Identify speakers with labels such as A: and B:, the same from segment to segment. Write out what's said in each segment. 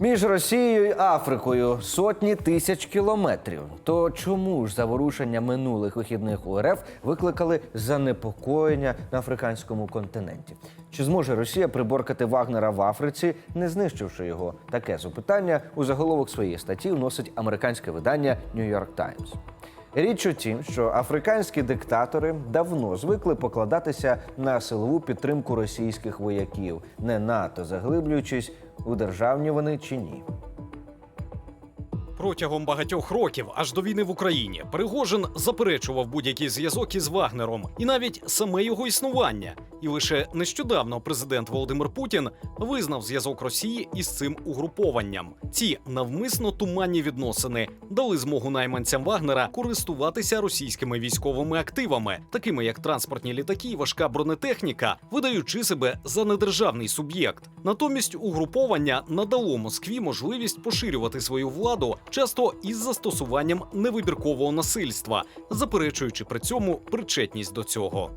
A: Між Росією і Африкою сотні тисяч кілометрів. То чому ж заворушення минулих вихідних у РФ викликали занепокоєння на африканському континенті? Чи зможе Росія приборкати Вагнера в Африці, не знищивши його? Таке запитання у заголовок своєї статті вносить американське видання New York Times. Річ у тім, що африканські диктатори давно звикли покладатися на силову підтримку російських вояків, не НАТО заглиблюючись у державні вони чи ні.
B: Протягом багатьох років, аж до війни в Україні, Пригожин заперечував будь-який зв'язок із Вагнером і навіть саме його існування. І лише нещодавно президент Володимир Путін визнав зв'язок Росії із цим угрупованням. Ці навмисно туманні відносини дали змогу найманцям Вагнера користуватися російськими військовими активами, такими як транспортні літаки і важка бронетехніка, видаючи себе за недержавний суб'єкт. Натомість угруповання надало Москві можливість поширювати свою владу, часто із застосуванням невибіркового насильства, заперечуючи при цьому причетність до цього.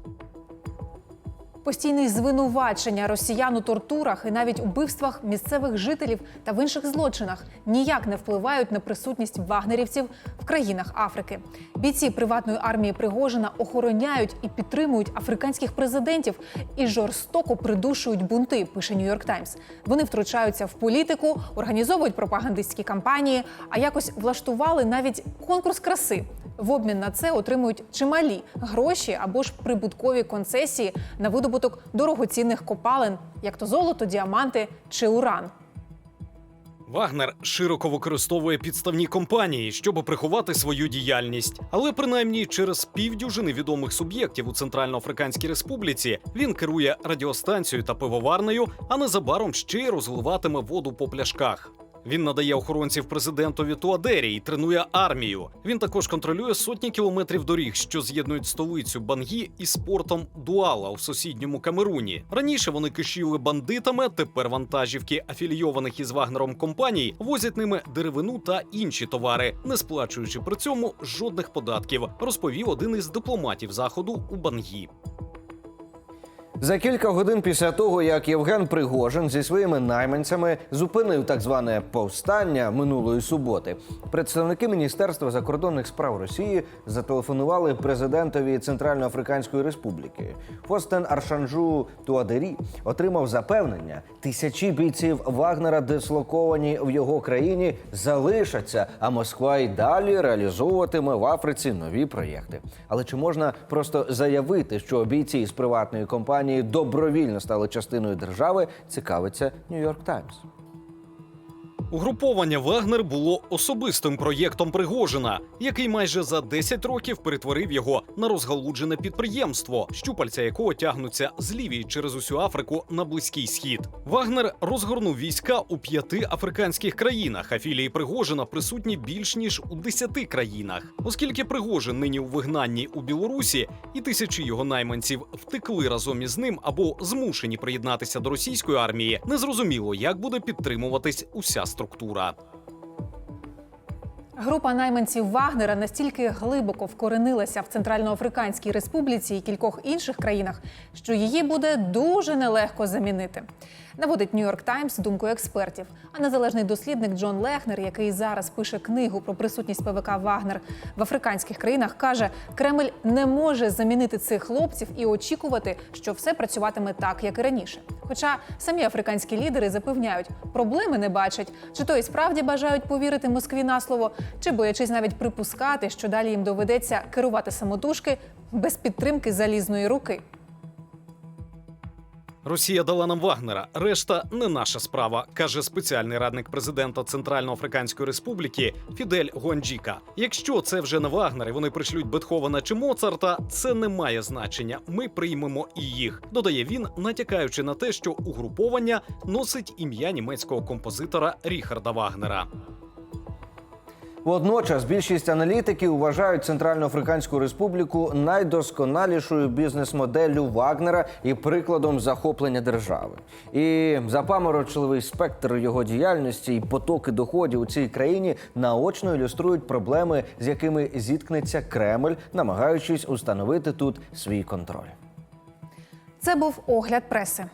C: Постійні звинувачення росіян у тортурах і навіть убивствах місцевих жителів та в інших злочинах ніяк не впливають на присутність вагнерівців в країнах Африки. Бійці приватної армії Пригожина охороняють і підтримують африканських президентів і жорстоко придушують бунти. Пише Нью-Йорк Таймс. Вони втручаються в політику, організовують пропагандистські кампанії, а якось влаштували навіть конкурс краси. В обмін на це отримують чималі гроші або ж прибуткові концесії на видобуток дорогоцінних копалин, як то золото, діаманти чи уран.
B: Вагнер широко використовує підставні компанії, щоб приховати свою діяльність. Але принаймні через півдюжини відомих суб'єктів у Центральноафриканській Республіці він керує радіостанцією та пивоварнею, а незабаром ще й розливатиме воду по пляшках. Він надає охоронців президентові Туадері і тренує армію. Він також контролює сотні кілометрів доріг, що з'єднують столицю Бангі із портом Дуала у сусідньому Камеруні. Раніше вони кишіли бандитами. Тепер вантажівки афілійованих із Вагнером компаній возять ними деревину та інші товари, не сплачуючи при цьому жодних податків. Розповів один із дипломатів заходу у Бангі.
A: За кілька годин після того, як Євген Пригожин зі своїми найманцями зупинив так зване повстання минулої суботи, представники Міністерства закордонних справ Росії зателефонували президентові Центральноафриканської Республіки. Фостен Аршанжу Туадері отримав запевнення, тисячі бійців Вагнера, дислоковані в його країні, залишаться, а Москва й далі реалізовуватиме в Африці нові проєкти. Але чи можна просто заявити, що бійці з приватної компанії добровільно стали частиною держави? Цікавиться Нью-Йорк Таймс.
B: Угруповання Вагнер було особистим проєктом Пригожина, який майже за 10 років перетворив його на розгалуджене підприємство, щупальця якого тягнуться з Лівії через усю Африку на близький схід. Вагнер розгорнув війська у п'яти африканських країнах. а філії Пригожина присутні більш ніж у десяти країнах. Оскільки Пригожин нині у вигнанні у Білорусі, і тисячі його найманців втекли разом із ним або змушені приєднатися до російської армії, незрозуміло, як буде підтримуватись уся структура.
C: Група найманців Вагнера настільки глибоко вкоренилася в Центральноафриканській Республіці і кількох інших країнах, що її буде дуже нелегко замінити. Наводить Нью-Йорк Таймс думкою експертів. А незалежний дослідник Джон Лехнер, який зараз пише книгу про присутність ПВК Вагнер в африканських країнах, каже, Кремль не може замінити цих хлопців і очікувати, що все працюватиме так, як і раніше. Хоча самі африканські лідери запевняють, проблеми не бачать, чи то і справді бажають повірити Москві на слово, чи боячись навіть припускати, що далі їм доведеться керувати самотужки без підтримки залізної руки.
B: Росія дала нам Вагнера. Решта не наша справа, каже спеціальний радник президента Центральноафриканської Республіки Фідель Гуанджіка. Якщо це вже не Вагнер, і вони пришлють Бетховена чи Моцарта, це не має значення. Ми приймемо і їх. Додає він, натякаючи на те, що угруповання носить ім'я німецького композитора Ріхарда Вагнера.
A: Водночас більшість аналітиків вважають Центральноафриканську Республіку найдосконалішою бізнес-моделлю Вагнера і прикладом захоплення держави. І запаморочливий спектр його діяльності і потоки доходів у цій країні наочно ілюструють проблеми, з якими зіткнеться Кремль, намагаючись установити тут свій контроль.
C: Це був огляд преси.